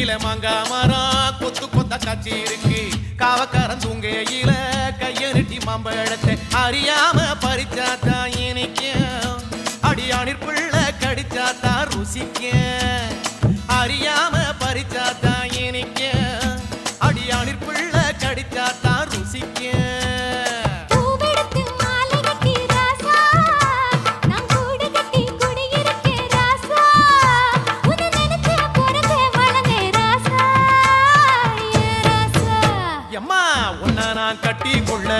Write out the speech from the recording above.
கீழே மாங்கா மரம் கொத்து கொத்த கச்சி இருக்கு. காவக்காரன் தூங்கையில கைய நெட்டி மாம்பழத்தை அறியாம பறிச்சாத்தா இனிக்கும். அடியானிற்குள்ள கடிச்சாத்தா ருசிக்க அறியாம பறிச்சாத்தா இனிக்கும். அடியானிற்குள்ள கடிச்சாத்தா நான் கட்டி புள்ள